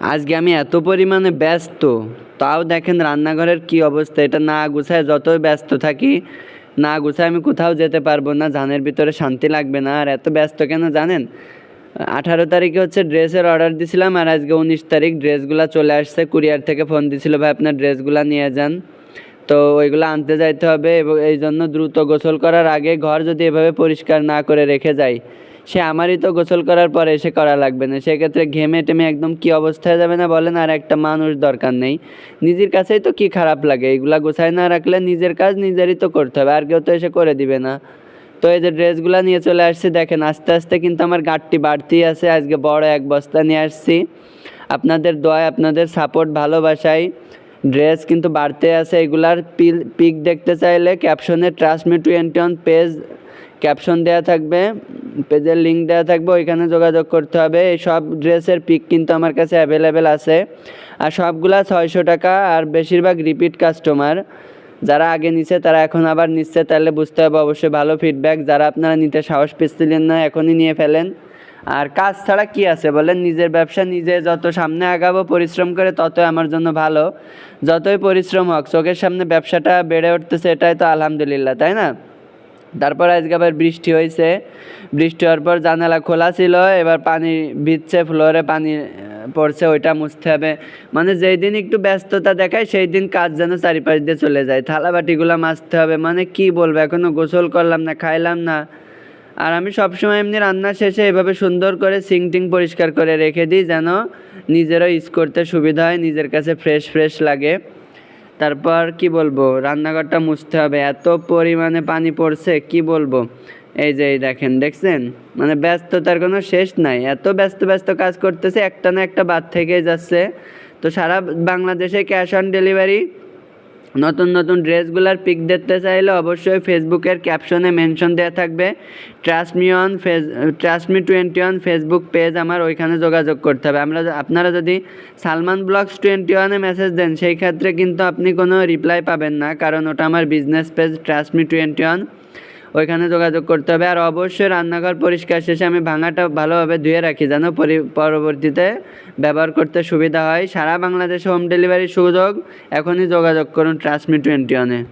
আজকে আমি এত পরিমাণে ব্যস্ত, তাও দেখেন রান্নাঘরের কি অবস্থা, এটা না গুছায় যতই ব্যস্ত থাকি, না গুছায় আমি কোথাও যেতে পারব না ধানের ভিতরে শান্তি লাগবে না, আর এত ব্যস্ত কেন জানেন? আঠারো তারিখে হচ্ছে ড্রেসের অর্ডার দিছিলাম, আর আজকে উনিশ তারিখ ড্রেসগুলো চলে আসছে, কুরিয়ার থেকে ফোন দিছিল, ভাই, আপনার ড্রেসগুলো নিয়ে যান। তো ওইগুলো আনতে যাইতে হবে এবং এই জন্য দ্রুত গোসল করার আগে ঘর যদি এভাবে পরিষ্কার না করে রেখে যাই, সে আমারই তো গোসল করার পরে এসে করা লাগবে না। সেক্ষেত্রে ঘেমে টেমে একদম কি অবস্থায় যাবে না বলেন, আর একটা মানুষ দরকার নেই। নিজের কাছেই তো কি খারাপ লাগে? এইগুলা গোছায় না রাখলে নিজের কাজ নিজেরই তো করতে হবে, আর কেউ তো এসে করে দিবে না। তো এই যে ড্রেসগুলো নিয়ে চলে আসছি, দেখেন আস্তে আস্তে কিন্তু আমার গাঁটটি বাড়তেই আছে। আজকে বড় এক বস্তা নিয়ে আসছি। আপনাদের দয় আপনাদের সাপোর্ট, ভালোবাসায় ড্রেস কিন্তু বাড়তে আছে, এগুলার পিল, পিক দেখতে চাইলে ক্যাপশনে trust me twenty one page caption দেওয়া থাকবে পেজের লিঙ্ক দেওয়া থাকবে, ওইখানে যোগাযোগ করতে হবে, এই সব ড্রেসের পিক কিন্তু আমার কাছে অ্যাভেলেবেল আছে। আর সবগুলা ছয়শো টাকা আর বেশিরভাগ রিপিট কাস্টমার যারা আগে নিছে তারা এখন আবার নিচ্ছে, তাহলে বুঝতে হবে অবশ্যই ভালো ফিডব্যাক যারা আপনারা নিতে সাহস পেয়েছিলেন না, এখনই নিয়ে ফেলেন। আর কাজ ছাড়া কি আছে? বলেন, নিজের ব্যবসা নিজে যত সামনে আগাবো, পরিশ্রম করে ততই আমার জন্য ভালো। যতই পরিশ্রম হোক, চোখের সামনে ব্যবসাটা বেড়ে উঠতেছে, এটাই তো আলহামদুলিল্লাহ, তাই না? তারপর আজকে আবার বৃষ্টি হয়েছে বৃষ্টি হওয়ার পর জানালা খোলা ছিল, এবার পানি ভিজছে, ফ্লোরে পানি পড়ছে, ওইটা মুছতে হবে। মানে যেই দিন একটু ব্যস্ততা দেখায়, সেই দিন কাজ যেন চারিপাশ দিয়ে চলে যায়। থালা বাটিগুলো মাজতে হবে মানে কি বলব, এখনও গোসল করলাম না, খাইলাম না। আর আমি সবসময় এমনি রান্না শেষে এভাবে সুন্দর করে সিং টিং পরিষ্কার করে রেখে দিই যেন নিজেরও ইউজ করতে সুবিধা হয়, নিজের কাছে ফ্রেশ ফ্রেশ লাগে। তারপর কি বলব, রান্নাঘরটা মুছতে হবে। এত পরিমাণে পানি পড়ছে, কি বলব? এই যে, এই দেখেন, দেখছেন? মানে ব্যস্ততার কোনো শেষ নাই। এত ব্যস্ত ব্যস্ত কাজ করতেছে একটা না একটা বাদ থেকে যাচ্ছে। তো সারা বাংলাদেশে ক্যাশ অন ডেলিভারি নতুন নতুন ড্রেসগুলোর পিক দেখতে চাইলে অবশ্যই ফেসবুকের ক্যাপশনে মেনশন দেওয়া থাকবে। Trust me on face trust me twenty one Facebook page আমার ওইখানে যোগাযোগ করতে হবে। আমরা আপনারা যদি সালমান ব্লগস টোয়েন্টি ওয়ানে মেসেজ দেন, সেই ক্ষেত্রে কিন্তু আপনি কোনো রিপ্লাই পাবেন না, কারণ ওটা আমার business page trust me twenty one ওইখানে যোগাযোগ করতে হবে। আর অবশ্যই রান্নাঘর পরিষ্কার শেষে আমি ভাঙাটা ভালোভাবে ধুয়ে রাখি যেন পরি- পরবর্তীতে ব্যবহার করতে সুবিধা হয়। সারা বাংলাদেশে হোম ডেলিভারির সুযোগ। এখনই যোগাযোগ করুন ট্রান্সমি টোয়েন্টি ওয়ানে